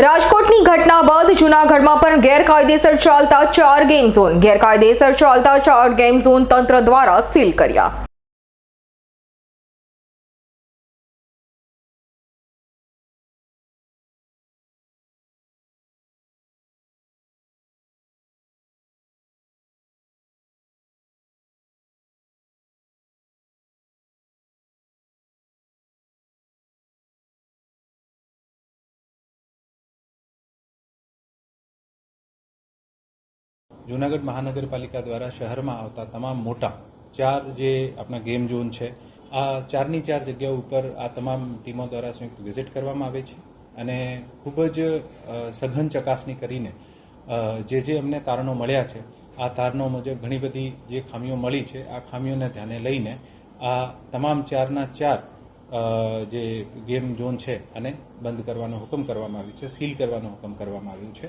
રાજકોટની ઘટના બાદ જૂનાગઢમાં પણ ગેરકાયદેસર ચાલતા ચાર ગેમ ઝોન ગેરકાયદેસર ચાલતા ચાર ગેમ ઝોન તંત્ર દ્વારા સીલ કર્યા. જૂનાગઢ મહાનગરપાલિકા દ્વારા શહેરમાં આવતા તમામ મોટા ચાર જે આપણા ગેમ ઝોન છે, આ ચારની ચાર જગ્યાઓ ઉપર આ તમામ ટીમો દ્વારા સંયુક્ત વિઝિટ કરવામાં આવે છે અને ખૂબ જ સઘન ચકાસણી કરીને જે જે અમને તારણો મળ્યા છે, આ તારણો મુજબ ઘણી બધી જે ખામીઓ મળી છે, આ ખામીઓને ધ્યાને લઈને આ તમામ ચારના ચાર જે ગેમ ઝોન છે અને બંધ કરવાનો હુકમ કરવામાં આવ્યો છે, સીલ કરવાનો હુકમ કરવામાં આવ્યો છે.